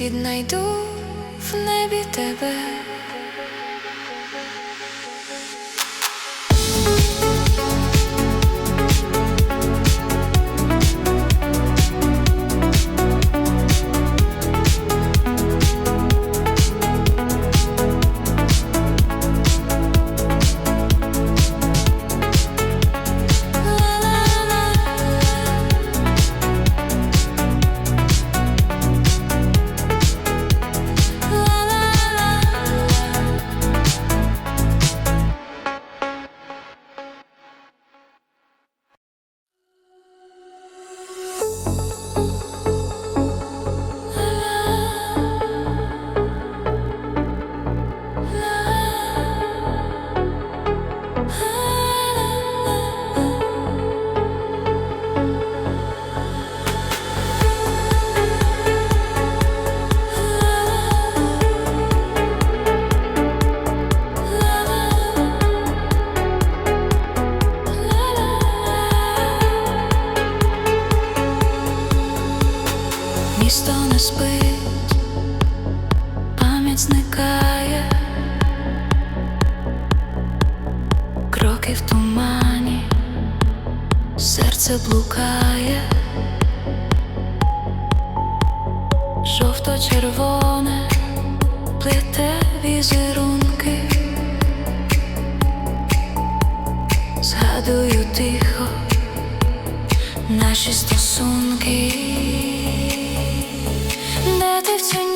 віднайду в небі тебе. change.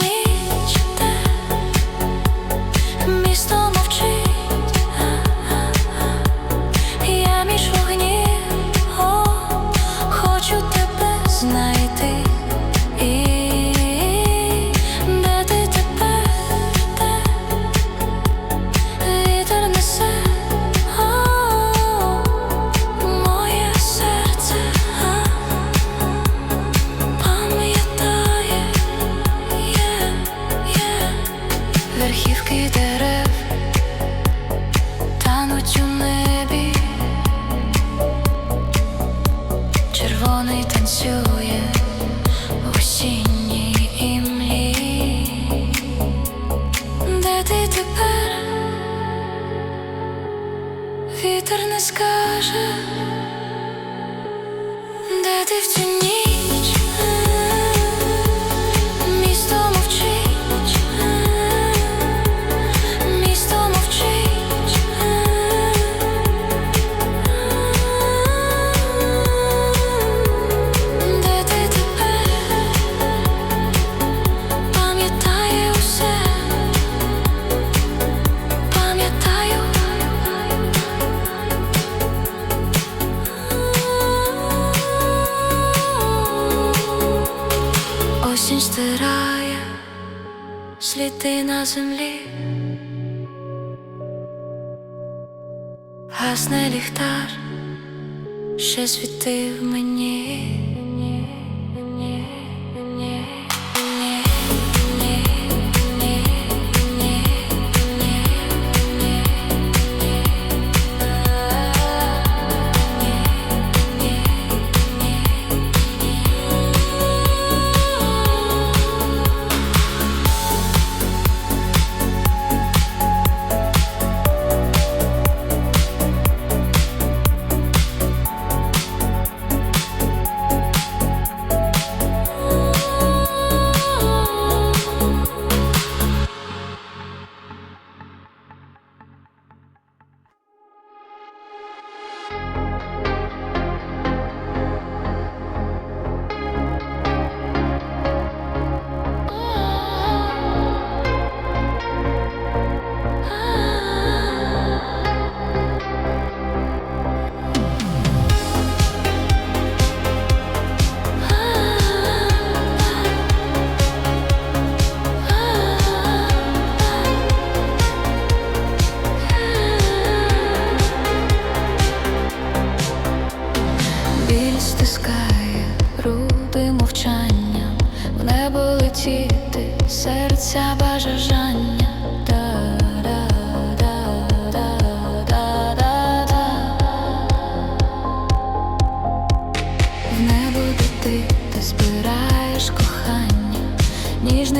на землі, гасне ліхтар, ще світив мені.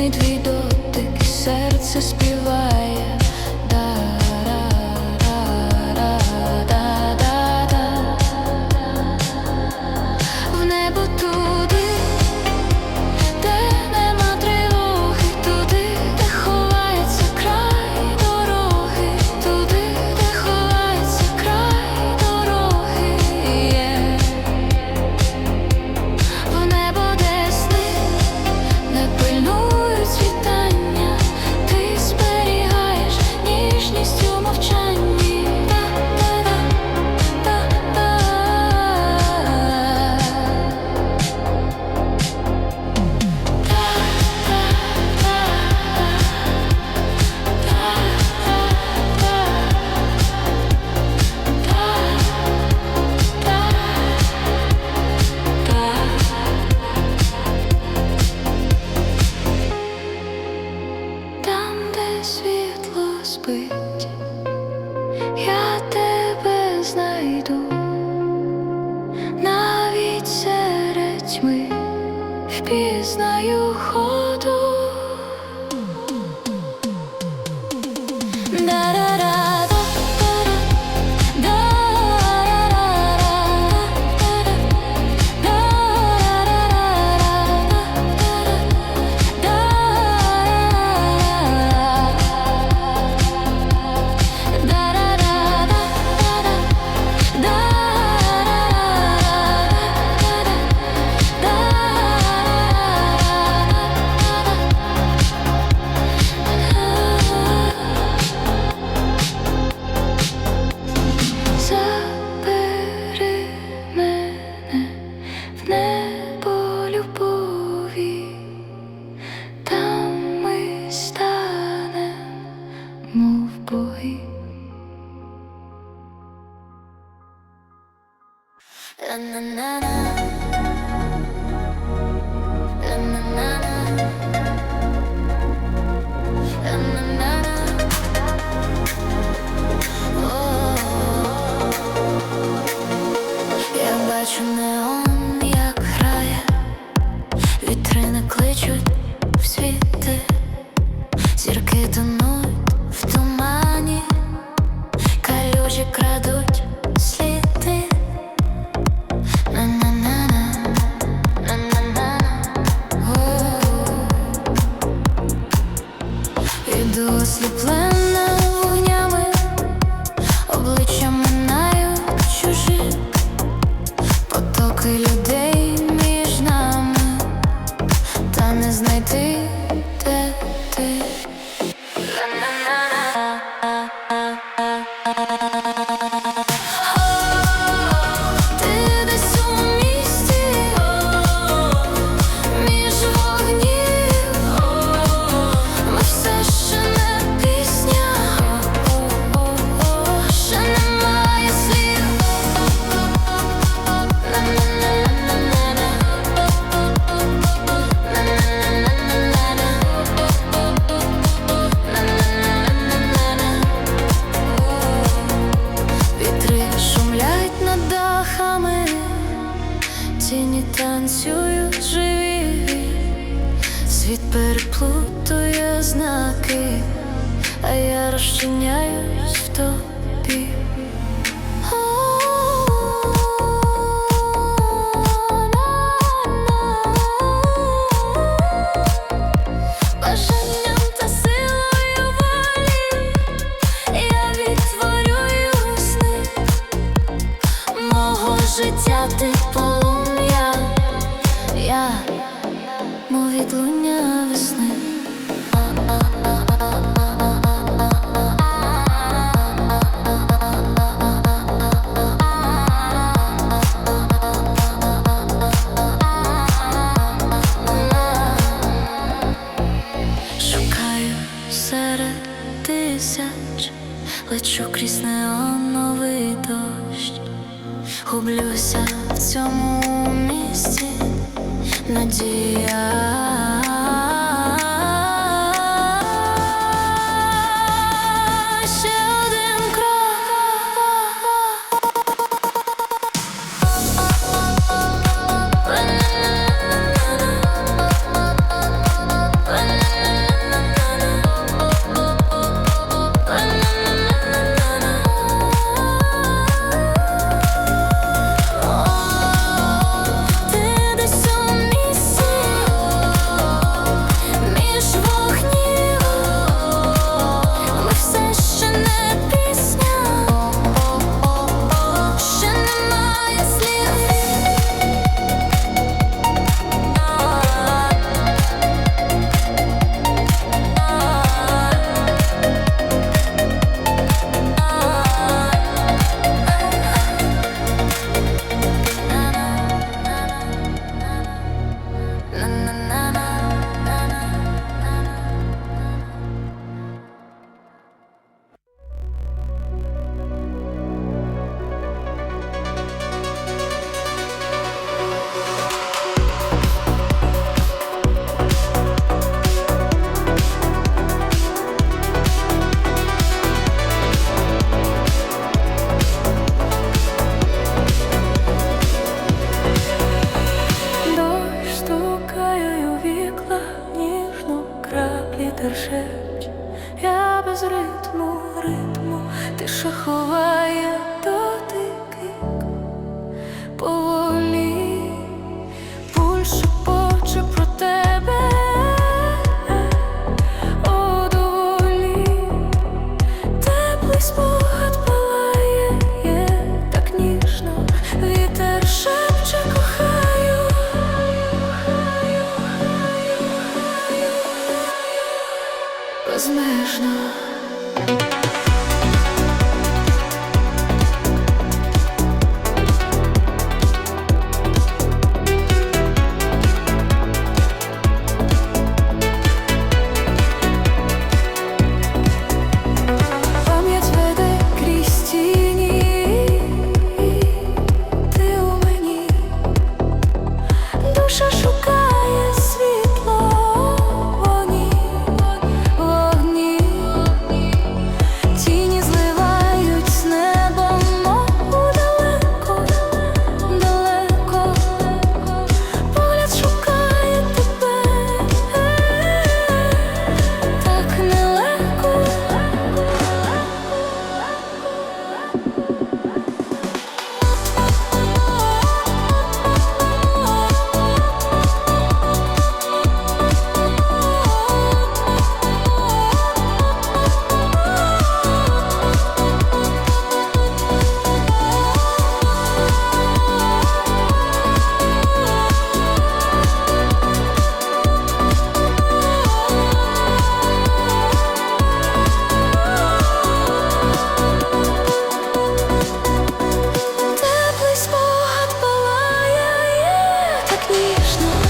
made we don't пізнаю хор. Вітрини кличуть в світи, зірки тонуть в тумані, калюжі крадуть. тепер плутує знаки, а я розчиняюсь в тобі. Краплі. Я без ритму, ритму, тиша ховає дотики смішно.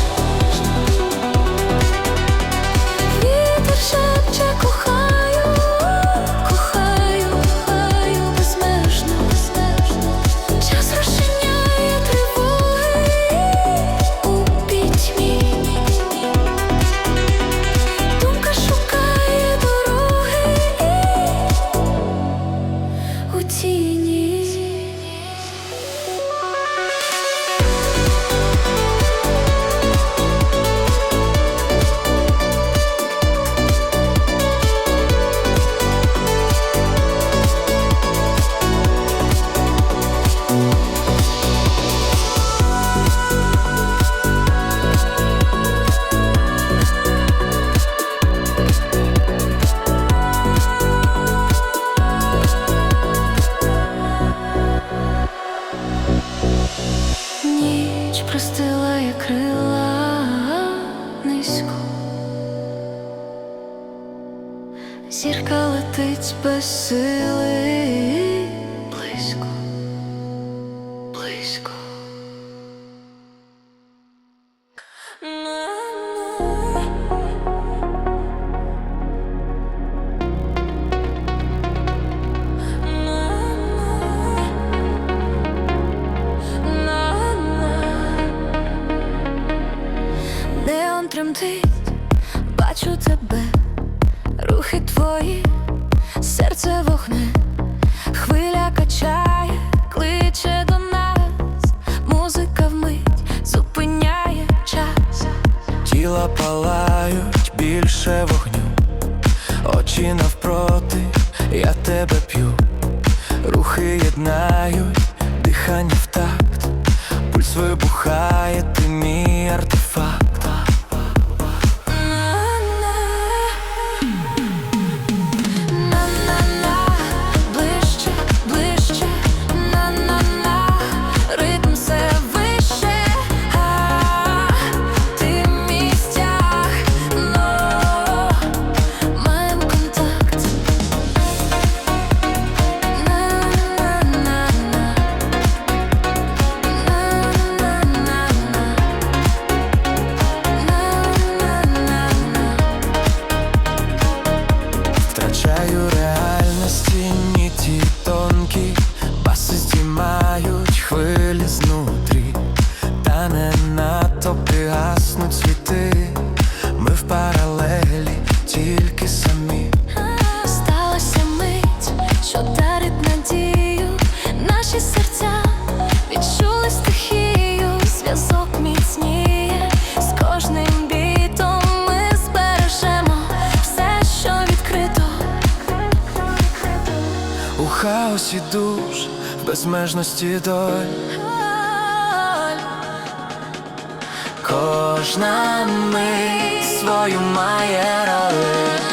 рухи єднають, дихання в такт, пульс вибухає, ти мій артефакт. подорож в безмежності доль. Кожна мить свою має роль.